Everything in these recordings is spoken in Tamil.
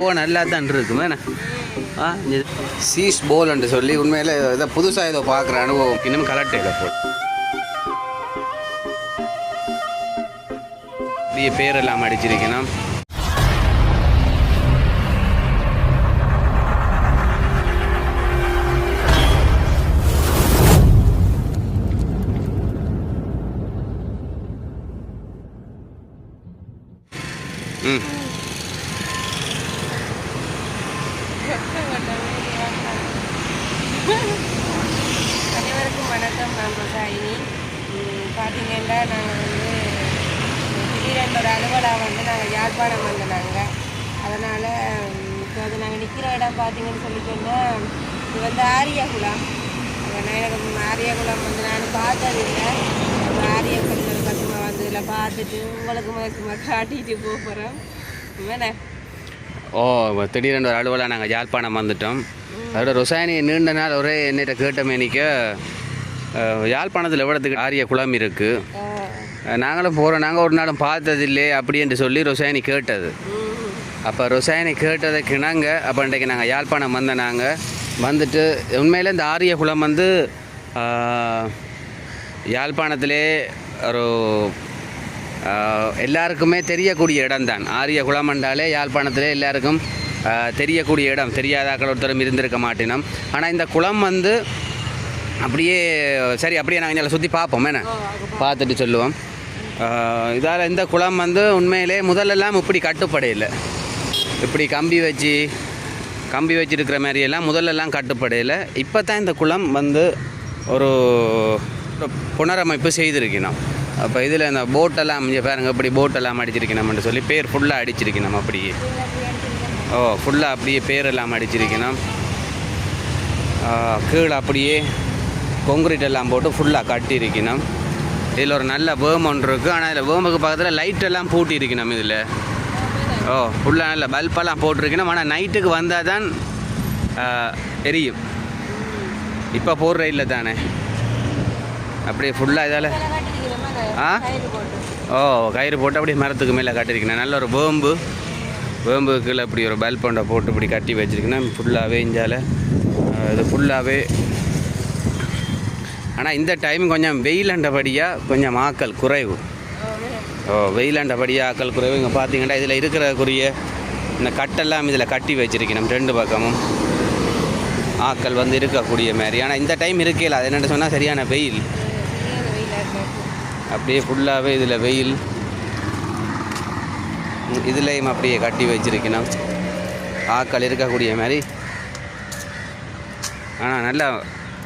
ஓ நல்லா தான் இருக்குமே ஆ சீஸ் போல் என்று சொல்லி உண்மையில் இதை புதுசாக ஏதோ பார்க்குற அனுபவம். இன்னும் கலட்டையில் போல் இப்படியே பேரெல்லாம் அடிச்சிருக்கணும். ம். அனைவருக்கும் வணக்கம். நான் ரோசாயினி. பார்த்தீங்கன்னா நாங்கள் வந்து திடீரென்று ஒரு அலுவலா வந்து நாங்கள் யாழ்ப்பாணம் வந்து நாங்கள் அதனால் இப்போ அது நாங்கள் நிற்கிற இடம் பார்த்தீங்கன்னு சொல்லி சொன்னால் இது வந்து ஆரியகுளம். எனக்கு ஆரியகுளம் வந்து நான் பார்த்ததில்லை அப்ப ஆரியகுளம் பசுமா வந்து இதில் பார்த்துட்டு உங்களுக்கு முதல் சும்மா காட்டிட்டு போக போகிறோம் என்ன? ஓ திடீரென்று ஒரு அலுவலாக நாங்கள் யாழ்ப்பாணம் வந்துட்டோம். அதோட ரொசாயனி நீண்ட நாள் ஒரே என்னிட்ட கேட்ட மேனிக்க யாழ்ப்பாணத்தில் எவ்வளோத்துக்கு ஆரிய குளம் இருக்குது நாங்களும் போகிறோம் நாங்கள் ஒரு நாளும் பார்த்ததில்லே அப்படி என்று சொல்லி ரொசாயனி கேட்டது. அப்போ ரொசாயனி கேட்டதை கிணங்க அப்போ இன்றைக்கு நாங்கள் யாழ்ப்பாணம் வந்த நாங்கள் வந்துட்டு உண்மையில் இந்த ஆரிய குளம் வந்து யாழ்ப்பாணத்திலே ஒரு எல்லாருக்குமே தெரியக்கூடிய இடம்தான். ஆரிய குளம் என்றாலே யாழ்ப்பாணத்திலே எல்லாருக்கும் தெரியக்கூடிய இடம் தெரியாதாக்கள் ஒருத்தரும் இருந்திருக்க மாட்டினோம். ஆனால் இந்த குளம் வந்து அப்படியே சரி அப்படியே நாங்கள் இதில் சுற்றி பார்ப்போம். என்ன? பார்த்துட்டு சொல்லுவோம். இதால் இந்த குளம் வந்து உண்மையிலே முதல்லலாம் இப்படி கட்டுப்படையில். இப்படி கம்பி வச்சு கம்பி வச்சுருக்கிற மாதிரியெல்லாம் முதல்லலாம் கட்டுப்படையில். இப்போ தான் இந்த குளம் வந்து ஒரு புனரமைப்பு செய்திருக்கணும். அப்போ இதில் இந்த போட்டெல்லாம் இங்கே பாருங்க இப்படி போட்டெல்லாம் அடிச்சிருக்கணும்னு சொல்லி பேர் ஃபுல்லாக அடிச்சிருக்கணும் அப்படியே. ஓ ஃபுல்லாக அப்படியே பேரெல்லாம் அடிச்சிருக்கணும். கீழே அப்படியே கொங்கிரீட் எல்லாம் போட்டு ஃபுல்லாக கட்டியிருக்கணும். இதில் ஒரு நல்ல வேம் ஒன்று இருக்குது ஆனால் இதில் வேமுக்கு பக்கத்தில் லைட் எல்லாம் பூட்டி இருக்கணும் இதில். ஓ ஃபுல்லாக நல்ல பல்பெல்லாம் போட்டிருக்கணும். ஆனால் நைட்டுக்கு வந்தால் தான் எரியும். இப்போ போடுற இல்லை தானே. அப்படியே ஃபுல்லாக இதால் ஆ? ஓ கயிறு போட்டு அப்படியே மரத்துக்கு மேலே கட்டியிருக்கணும். நல்ல ஒரு வேம்பு வேம்பு கீழே இப்படி ஒரு பல்ப் போட்டு இப்படி கட்டி வச்சிருக்கணும் ஃபுல்லாகவே இஞ்சால் இது ஃபுல்லாகவே ஆனால் இந்த டைம் கொஞ்சம் வெயிலண்டபடியாக கொஞ்சம் ஆக்கள் குறைவு. ஓ வெயிலண்டபடியாக ஆக்கல் குறைவு. இங்கே பார்த்தீங்கன்னா இதில் இருக்கிறக்குரிய இந்த கட்டெல்லாம் இதில் கட்டி வச்சிருக்கணும் ரெண்டு பக்கமும். ஆக்கள் வந்து இருக்கக்கூடிய மாதிரி. ஆனால் இந்த டைம் இருக்கையில் அது என்னென்னு சொன்னால் சரியான வெயில். அப்படியே ஃபுல்லாகவே இதில் வெயில். இதுலேயும் அப்படியே கட்டி வச்சுருக்கணும். ஆக்கள் இருக்கக்கூடிய மாதிரி. ஆனால் நல்ல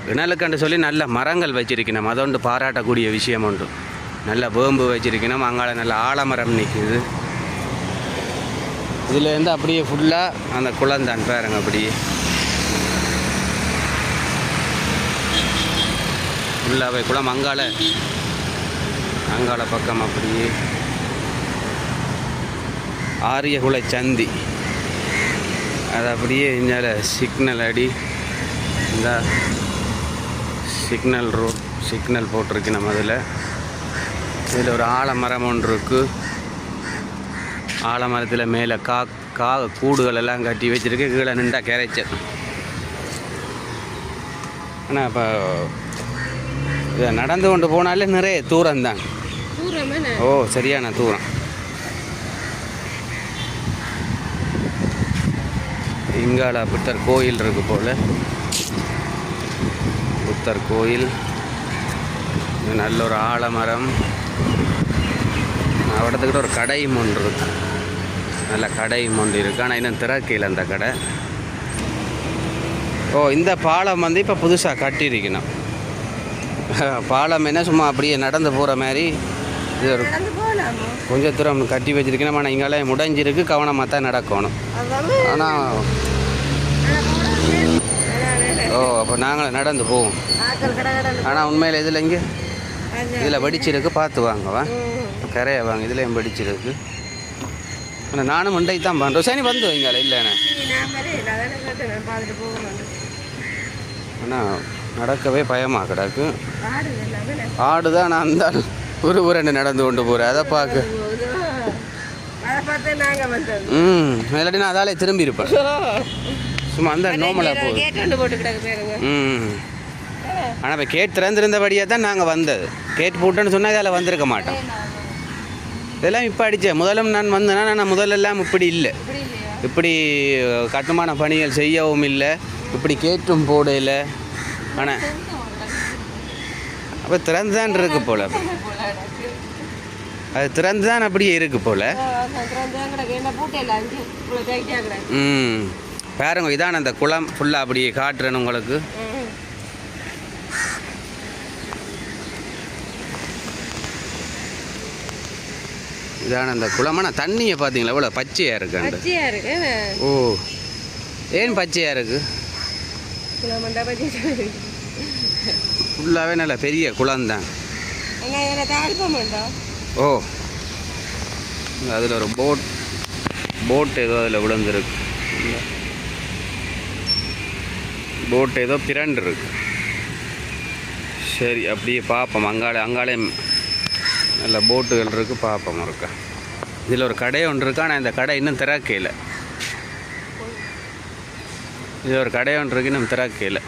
இணலுக்கண்டு சொல்லி நல்ல மரங்கள் வச்சிருக்கணும். அதோண்டு பாராட்டக்கூடிய விஷயம் உண்டு நல்ல வேம்பு வச்சிருக்கணும். அங்கால நல்ல ஆலமரம் நிற்குது இதுலேருந்து அப்படியே ஃபுல்லாக அந்த குளந்தான் பாருங்க அப்படியே. ஃபுல்லாகவே குளம் அங்கால. அங்கால பக்கம் அப்படியே. ஆரியகுல சந்தி. அது அப்படியே இஞ்சால சிக்னல் அடி. இந்த சிக்னல் ரோட் சிக்னல் போட்டிருக்கு நம்ம அதில். இதில் ஒரு ஆலமரம் ஒன்று இருக்குது ஆலமரத்தில் மேலே கா கா கூடுகள் எல்லாம் கட்டி வச்சிருக்கு. கீழே நின்றா கரைச்சல் ஆனால் இப்போ இதை நடந்து கொண்டு போனாலே நிறைய தூரம்? தான் ஓ சரியான தூரம். இங்கால புத்தர் கோயில் இருக்கு போல. புத்தர் கோயில். நல்ல ஒரு ஆலமரம். அவடத்துக்கிட்ட ஒரு கடையும் ஒன்று இருக்கு. நல்ல கடையும் ஒன்று இருக்கு. ஆனால் இன்னும் திறக்கையில் அந்த கடை. ஓ இந்த பாலம் வந்து இப்போ புதுசாக கட்டியிருக்கணும். பாலம் என்ன சும்மா அப்படியே நடந்து போகிற மாதிரி. இது ஒரு கொஞ்சம் தூரம் கட்டி வச்சிருக்கணும். ஆனால் இங்கால முடிஞ்சிருக்கு. கவனமாக தான் நடக்கணும். ஆனால் ஓ அப்போ நாங்களும் நடந்து போவோம். ஆனால் உண்மையில் இதில் இங்கே? இதில் வெடிச்சிருக்கு. பார்த்து வாங்கவா கரையை வாங்க இதுலேயும் வெடிச்சிருக்கு. ஆனால் நானும் மண்டை தான் பண்ணுறோம் சரி வந்து வைங்கள இல்லைண்ணே ஆனால் நடக்கவே பயமாக கிடக்கு. ஆடு தான் நான் அந்த ஒரு ஊரண்டு நடந்து கொண்டு போகிறேன் அதை பார்க்க. ம் இல்லாட்டி நான் அதாலே திரும்பி இருப்பேன். சும்மா அந்த நோமலாக போகுது. ம் ஆனால் இப்போ கேட் திறந்திருந்தபடியாக தான் நாங்கள் வந்தது. கேட் போட்டேன்னு சொன்னால் இதில் வந்திருக்க மாட்டோம். இதெல்லாம் இப்போ அடித்தேன் முதலும் நான் வந்தேன்னா நான் முதலெல்லாம் இப்படி இல்லை. இப்படி கட்டுமான பணிகள் செய்யவும் இல்லை. இப்படி கேட்டும் போடல. ஆனால் அப்போ திறந்து தான் இருக்கு போல். அது திறந்து தான் அப்படியே இருக்கு போல். ம். பாருங்க இதான் அந்த குளம். ஃபுல்லாக அப்படியே காட்டுறேன் உங்களுக்கு. இதான அந்த குளம். ஆனால் தண்ணியை பார்த்தீங்களா? எவ்வளோ பச்சையாக இருக்கு பச்சையா இருக்கு? ஓ. ஏன் பச்சையாக பச்சை ஃபுல்லாகவே நல்ல பெரிய குளம் தான் என்ன இதில் தாழ்ப்ப மாட்டோம் ஓ. அதில் ஒரு போட் போட் ஏதோ அதில் விழுந்துருக்கு. போட் ஏதோ பிறண்டு இருக்கு. சரி அப்படியே பார்ப்போம். அங்காளே அங்காளே நல்ல போட்டுகள் இருக்குது பார்ப்போம் இருக்கா இதில் ஒரு கடை ஒன்று இருக்கு ஆனால் இந்த கடை இன்னும் திறக்கையில். இது ஒரு கடை ஒன்று இருக்கு இன்னும் திறக்கையில்.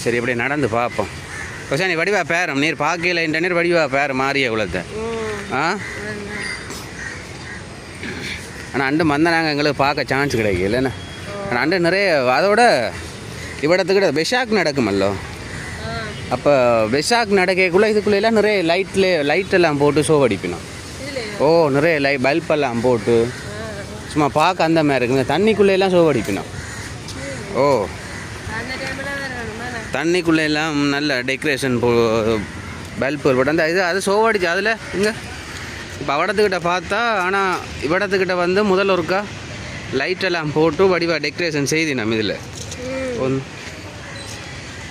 சரி அப்படியே நடந்து பார்ப்போம். கொசா நீ வடிவா பேரம். நீர் பார்க்கல இந்த நீர் வடிவா பேர் மாறிய குளத்தை ம். ஆ? ஆனால் அண்டு மந்த நாங்கள் எங்களுக்கு பார்க்க சான்ஸ் கிடைக்கல என்ன? ஆனால் அண்டு நிறைய அதோட இவ்விடத்துக்கிட்ட பெஷாக் நடக்குமல்லோ அப்போ பெஷாக் நடக்கக்குள்ளே இதுக்குள்ளெல்லாம் நிறைய லைட்டில் லைட் எல்லாம் போட்டு ஷோ அடிப்பினோம் ஓ நிறைய லை பல்ப் எல்லாம் போட்டு சும்மா பார்க்க அந்த மாதிரி இருக்குங்க தண்ணிக்குள்ளே எல்லாம் ஷோ அடிப்பினோம் ஓ. அந்த டைமில் வேறு வேணுமா? தண்ணிக்குள்ளே எல்லாம் நல்ல டெக்கரேஷன் போ பல்புகள் போட்டு அந்த இது அது சோவடிச்சு அதில் இங்கே? இப்போ அவடத்துக்கிட்ட பார்த்தா ஆனால் இவடத்துக்கிட்ட வந்து முதல் ஒருக்கா லைட் எல்லாம் போட்டு வடிவா டெக்கரேஷன் செய்தி நம்ம இதில். ஒன்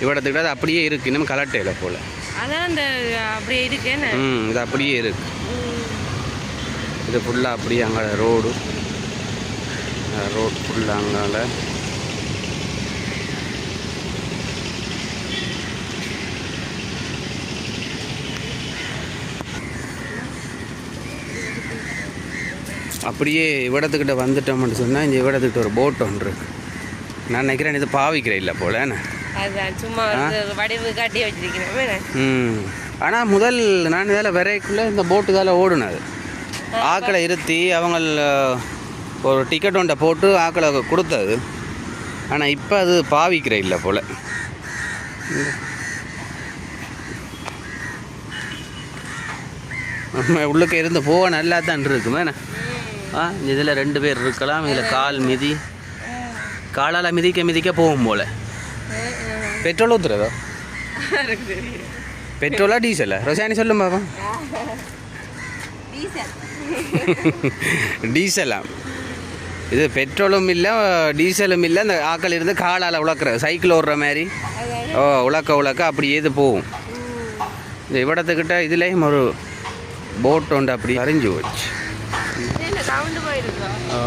இவடத்துக்கிட்ட அது அப்படியே இருக்குது இன்னும் கலட்டையில் போல். அதான் அந்த அப்படியே இருக்கு ம் இது அப்படியே இருக்கு. இது ஃபுல்லாக அப்படியே அங்கே ரோடு. ரோடு ஃபுல்லாக அங்கால. அப்படியே இவ்விடத்துக்கிட்ட வந்துட்டோம்னு சொன்னால் இந்த இவ்விடத்துக்கிட்ட ஒரு போட் ஒன்று இருக்கு. நான் நினைக்கிறேன் இது பாவிக்கிறேன் இல்லை போல. அதுதான் சும்மா வடிவு காட்டி வச்சிருக்கிறேன். ம். ஆனால் முதல் நான் இதில் வரைக்குள்ளே இந்த போட்டு இதால் ஓடுனது. ஆக்களை இருத்தி அவங்க ஒரு டிக்கெட் ஒன்றை போட்டு ஆக்களை கொடுத்தது. ஆனால் இப்போ அது பாவிக்கிற இல்லை போல். நம்ம உள்ளுக்க இருந்து போக நல்லா தான் இருக்குமே? ஆ இதில் ரெண்டு பேர் இருக்கலாம் இதில் கால் மிதி. காலால் மிதிக்க மிதிக்க போகும் போல். பெட்ரோல் ஊற்றுறதோ பெட்ரோலா டீசலா? ரொசானி சொல்லும் பாப்பா டீசல். டீசலா. இது பெட்ரோலும் இல்லை டீசலும் இல்லை அந்த ஆக்கள் இருந்து காலால் உழக்கிற சைக்கிள் ஓடுற மாதிரி. ஓ உழக்க உழக்க அப்படியே இது போகும். இந்த இவ்விடத்துக்கிட்ட இதுலேயும் ஒரு போட் ஒன்று அப்படி. அறிஞ்சு போச்சு. ஓ,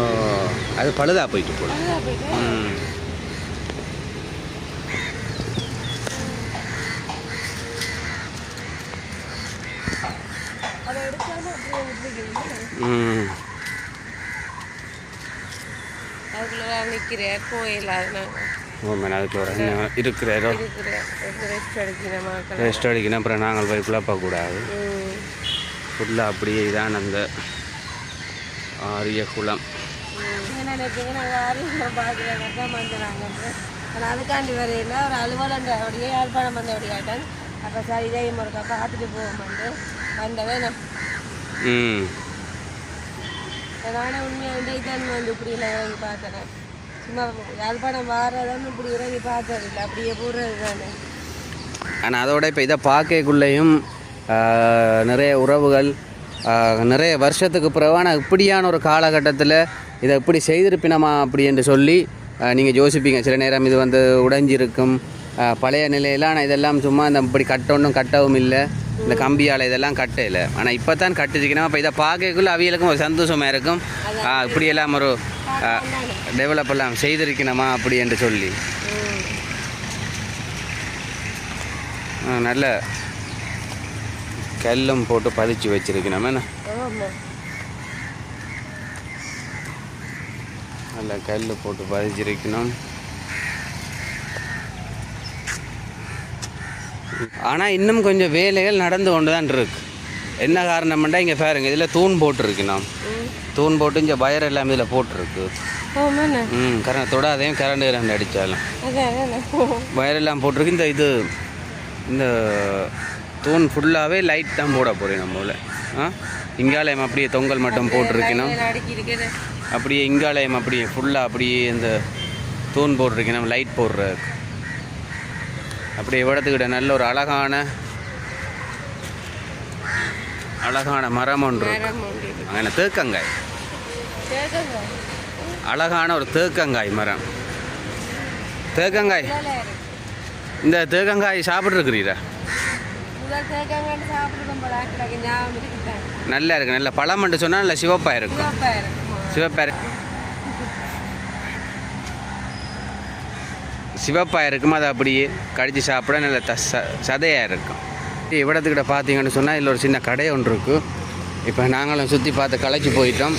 அது பழுதா போயிட்டு போல நிற்கிறேன் கோயில் அதுக்கு இருக்கிறாரோ? இருக்கிறேன். ரெஸ்ட் அடிக்கணும் அப்புறம் நாங்கள் போய் குழப்பக்கூடாது ஃபுல்லாக அப்படியே இதான் அந்த ஆரிய குளம். நினைப்பீங்க நாங்கள் கட்டம் வந்துடுறாங்க ஆனால் அதுக்காண்டி வரையில் ஒரு அலுவலன் அப்படியே யாழ்ப்பாணம் வந்த அப்படி காட்டன். அப்போ சார் இதே முறைக்கா பார்த்துட்டு போவோம்ட்டு வந்தவே நான். ம். நானே உண்மையாக வந்து இதான் வந்து இப்படி இறங்கி பார்த்தேன். சும்மா யாழ்ப்பாணம் வாரதான் இப்படி இறங்கி பார்த்தது இல்லை. அப்படியே போடுறது தானே. ஆனால் அதோட இப்போ இதை பார்க்கக்குள்ளேயும் நிறைய உறவுகள் நிறைய வருஷத்துக்கு பிறகு ஆனால் இப்படியான ஒரு காலகட்டத்தில் இதை இப்படி செய்திருப்பினமா அப்படி என்று சொல்லி நீங்கள் யோசிப்பீங்க. சில நேரம் இது வந்து உடைஞ்சிருக்கும். பழைய நிலையெல்லாம் ஆனால் இதெல்லாம் சும்மா இந்த இப்படி கட்டணும் கட்டவும் இல்லை. இந்த கம்பியால் இதெல்லாம் கட்டையில் ஆனால் இப்போ தான் கட்டிச்சிக்கணும் அப்போ இதை பார்க்கக்குள்ள அவியலுக்கும் ஒரு சந்தோஷமாக இருக்கும். இப்படியெல்லாம் ஒரு டெவலப் எல்லாம் செய்திருக்கணுமா அப்படி என்று சொல்லி. ஆ, நல்ல கல்லும் போட்டு பதிச்சு வச்சிருக்கணும் என்ன ஆமாம் நல்ல கல் போட்டு பதிச்சிருக்கணும் ஆனால் இன்னும் கொஞ்சம் வேலைகள் நடந்து கொண்டு தான் இருக்கு. என்ன காரணம்னா இங்கே பாருங்க இதில் தூண் போட்டிருக்கணும் தூண் போட்டு இங்கே வயர் எல்லாம் இதில் போட்டிருக்கு. ம் கரண்ட் தொடாதையும் கரண்ட் கரண்ட் அடித்தாலும் அதாண்ணே. வயரெல்லாம் போட்டிருக்கு. இந்த இது இந்த தூண் ஃபுல்லாகவே லைட் தான் போட போகிறேன் நம்மள ஆ? இங்காலயம் அப்படியே தொங்கல் மட்டும் போட்டிருக்கணும். அப்படியே இங்காலயம் அப்படியே ஃபுல்லாக அப்படியே இந்த தூண் போட்டிருக்கணும் லைட் போடுறதுக்கு அப்படியே இடத்துக்கிட்ட நல்ல ஒரு அழகான அழகான மரம் ஒன்று. அங்கே தேக்கங்காய்? அழகான ஒரு தேக்கங்காய் மரம் தேக்கங்காய். இந்த தேக்கங்காய் சாப்பிட்ருக்குறீரா. நல்லா இருக்கு நல்ல பழம்னு சொன்னால் நல்ல சிவப்பாக இருக்கும் சிவப்பாக சிவப்பாக இருக்கும்? அதை அப்படியே கடித்து சாப்பிட நல்ல த ச சதையாக இருக்கும். இவ்விடத்துக்கிட்ட பார்த்தீங்கன்னு சொன்னால் இதில் ஒரு சின்ன கடை ஒன்று இருக்குது இப்போ நாங்களும் சுற்றி பார்த்து களைச்சி போயிட்டோம்.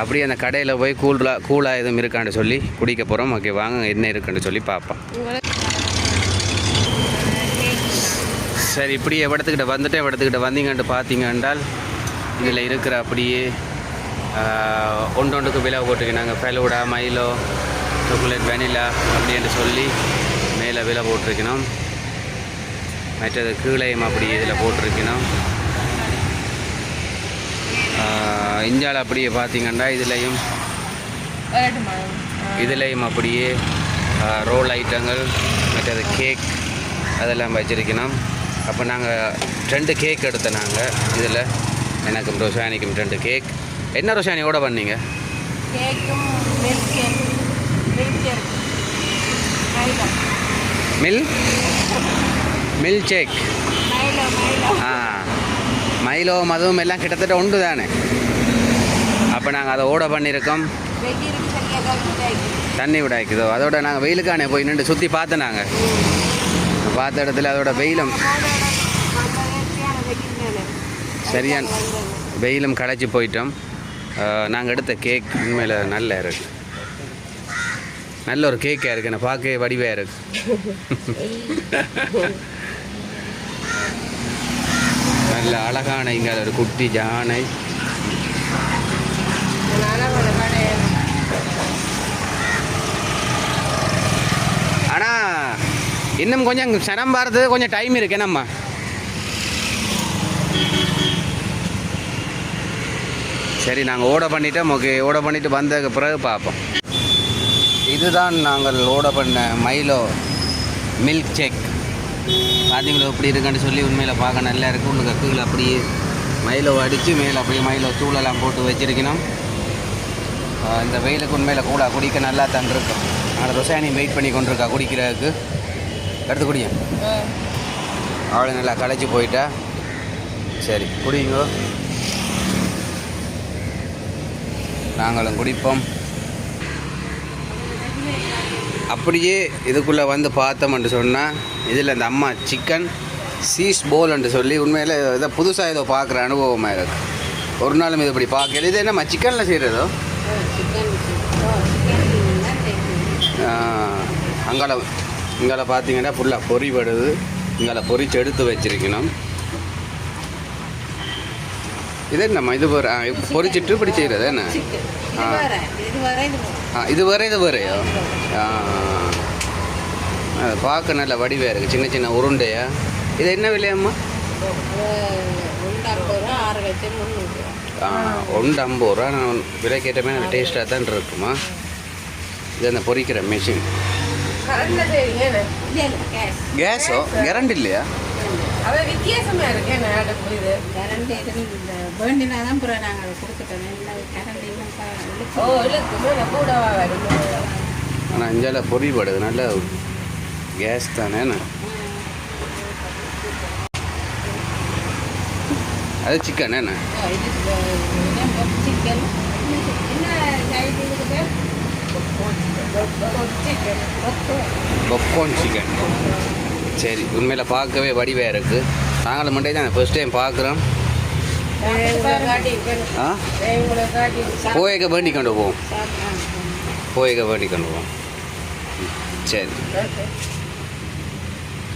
அப்படியே அந்த கடையில் போய் கூலாக கூலாக எதுவும் இருக்கான்னு சொல்லி குடிக்க போகிறோம் ஓகே வாங்க என்ன இருக்குன்னு சொல்லி பார்ப்போம். சரி இப்படி இடத்துக்கிட்ட வந்துட்டு இடத்துக்கிட்ட வந்தீங்கன்ட்டு பார்த்தீங்க என்றால் இதில் இருக்கிற அப்படியே ஒன்று ஒன்றுக்கு விலை போட்டிருக்கீங்க ஃபெலூடா மைலோ சாக்லேட் வெனிலா அப்படின்னு சொல்லி மேலே விலை போட்டிருக்கணும். மற்றது கீழையும் அப்படி இதில் போட்டிருக்கணும். இஞ்சால் அப்படியே பார்த்தீங்கன்னா இதுலேயும் இதுலேயும் அப்படியே ரோல் ஐட்டங்கள் மற்றது கேக் அதெல்லாம் வச்சுருக்கணும். அப்போ நாங்கள் ரெண்டு கேக் எடுத்தோம் நாங்கள். இதில் எனக்கும் ரோசானிக்கும் ரெண்டு கேக் என்ன ரோஷானி ஓட பண்ணீங்க? மைலோ மில் மைலோ ஆ. மைலோ மதுவும் எல்லாம் கிட்டத்தட்ட ஒன்று தானே? அப்போ நாங்கள் அதை ஓட பண்ணியிருக்கோம். தண்ணி விடாய்க்குதோ அதோட நாங்கள் வெயிலுக்கானே போய் நின்று சுற்றி பார்த்தோம் நாங்கள் பார்த்த இடத்துல அதோட வெயிலும் சரியான வெயிலும் களைச்சி போயிட்டோம். நாங்கள் எடுத்த கேக் உண்மையில் நல்ல இருக்கு. நல்ல ஒரு கேக்காக இருக்கு. நான் பார்க்கவே வடிவாக இருக்கு. நல்ல அழகான இங்கே ஒரு குட்டி ஜானை ஆனால் இன்னும் கொஞ்சம் சனம் பாரது கொஞ்சம் டைம் இருக்கு என்னம்மா? சரி நாங்கள் ஓட பண்ணிட்டோம். ஓகே ஓட பண்ணிட்டு வந்ததுக்கு பிறகு பார்ப்போம். இதுதான் நாங்கள் ஓட பண்ண மைலோ மில்க் செக் பார்த்தீங்களா இப்படி இருக்குன்னு சொல்லி உண்மையில் பார்க்க நல்லா இருக்கு. உள்ள கக்குகள் அப்படியே மைலோ அடித்து மேலே அப்படியே மைலோ தூளெல்லாம் போட்டு வச்சிருக்கணும். இந்த வெயிலுக்கு உண்மையில் கூட குடிக்க நல்லா தான் இருக்கும் ஆனால் ரொசானி வெயிட் பண்ணி கொண்டிருக்கா குடிக்கிறதுக்கு. எடுத்து குடிங்க. அவளை நல்லா களைச்சி போயிட்டா. சரி குடிங்க. நாங்களும் குடிப்போம். அப்படியே இதுக்குள்ளே வந்து பார்த்தோம்னு சொன்னால் இதில் இந்த அம்மா சிக்கன் சீஸ் போல்ன்ட்டு சொல்லி உண்மையில் இதை புதுசாக ஏதோ பார்க்குற அனுபவமாக இருக்குது ஒரு நாளும் இது இப்படி பார்க்கல. இது என்னம்மா சிக்கனில் செய்கிறதோ அங்கால இங்கால பார்த்தீங்கன்னா ஃபுல்லாக பொறி படுது இங்கால பொரிச்சு எடுத்து வச்சிருக்கணும். இது என்னம்மா இது ஒரு ஆ, இப்ப பொரிச்சிட்டு இப்படி செய்கிறது என்ன ஆ. ஆ இது வேற இது வேறையோ? ஆ. அது பார்க்க நல்ல வடிவாக இருக்குது சின்ன சின்ன உருண்டையா? இது என்ன விலையம்மா? ஆ, ஒன்று ஐம்பது ரூபா. நான் விலைக்கேற்றமே நல்ல டேஸ்ட்டாக தான் இருக்குமா? இது அந்த பொரிக்கிற மிஷின் கேஸோ. கரண்ட் இல்லையா? அது வித்தியாசமா இருக்கு. என்ன அடுப்பு இது கரண்ட் எதுவும் இல்லை. வேண்டினா தான் அப்புறம் நாங்கள் கொடுத்துட்டோம். இல்லை கரண்ட் இன்னும் ஓ இழுக்கு மேலே கூடவா வரும் ஆனால் இஞ்சால பொறி படுது. நல்ல கேஸ் தானே என்ன? அது சிக்கன் என்ன? சிக்கன் என்ன பொப்கார்ன் சிக்கன் சரி உண்மையில் பார்க்கவே வடிவாக இருக்குது நாங்களும் மட்டும் தான் ஃபர்ஸ்ட் டைம் பார்க்குறோம். ஆ? போயக்க வேண்டி கொண்டு போவோம். போயக்க வேண்டி கொண்டு போவோம். சரி.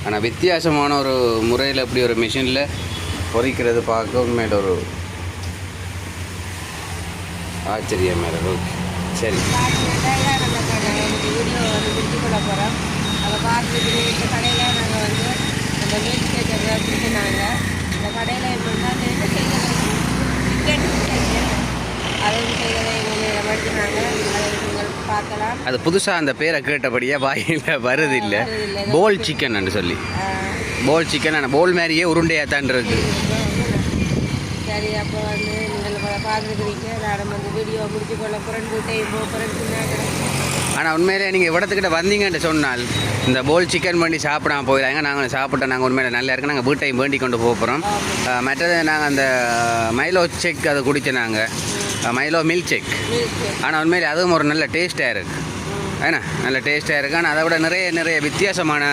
ஆனால் வித்தியாசமான ஒரு முறையில் அப்படி ஒரு மிஷினில் பொறிக்கிறது பார்க்க உண்மையில ஒரு ஆச்சரியம் இருக்கு ஓகே. சரி. நம்ம அதை பார்த்துட்டு இந்த கடையில் நாங்கள் வந்து அந்த மீட் கேக்கர் பிடிச்சினாங்க இந்த கடையில் எப்படின்னா என்ன செய்கிறது சிக்கன் அதுவும் செய்கிறதை அதை நீங்கள் பார்க்கலாம். அது புதுசாக அந்த பேரை கேட்டபடியே வாயில் வருது இல்லை. போல் சிக்கன் சொல்லி. போல் சிக்கன் போல் மாதிரியே உருண்டையாக தான் இருக்குது சரி அப்போ வந்து நீங்கள் பார்த்துருக்கிறீங்க. நான் வந்து வீடியோ முடிச்சு கொள்ள போகிறேன் வீட்டையும் போக போகிறேன் பின்னாடி ஆனால் உண்மையிலே நீங்கள் இடத்துக்கிட்ட வந்தீங்கன்னு சொன்னால் இந்த போல் சிக்கன் பண்ணி சாப்பிடாம போயிடாங்க நாங்கள் சாப்பிட்டோம் நாங்கள் உண்மையில நல்லா இருக்கு நாங்கள் வீட்டையும் வேண்டி கொண்டு போகிறோம் மற்றது நாங்கள் அந்த மைலோ செக் அதை குடித்தோம் நாங்கள் மைலோ மில்க் செக் ஆனால் உண்மையிலே அதுவும் ஒரு நல்ல டேஸ்ட்டாக இருக்குது ஏன்னா நல்ல டேஸ்ட்டாக இருக்குது ஆனால் அதை விட நிறைய நிறைய வித்தியாசமான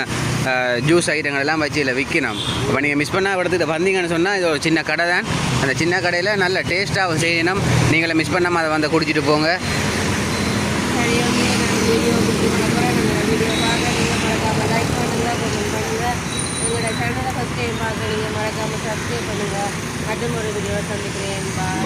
ஜூஸ் ஐட்டங்கள் எல்லாம் வச்சு இதில் விற்கணும். இப்போ நீங்கள் மிஸ் பண்ணால் இடத்துக்கு வந்தீங்கன்னு சொன்னால் இது ஒரு சின்ன கடை தான் அந்த சின்ன கடையில் நல்ல டேஸ்ட்டாகவும் செய்யணும். நீங்களே மிஸ் பண்ணாமல் அதை வந்து குடிச்சிட்டு போங்க. வீடியோ முடிச்சு கொள்ள போகிறேன் நம்ம வீடியோ பார்க்க நீங்கள் மறக்காமல் லைக் பண்ணுங்கள் கமெண்ட் பண்ணுங்கள் உங்களோட சேனலை ஃபஸ்ட் டைம் பார்க்க நீங்கள் மறக்காமல் சப்ஸ்கிரைப் பண்ணுங்கள் மற்றும் ஒரு வீடியோ சந்திக்கிறேன் பாய்.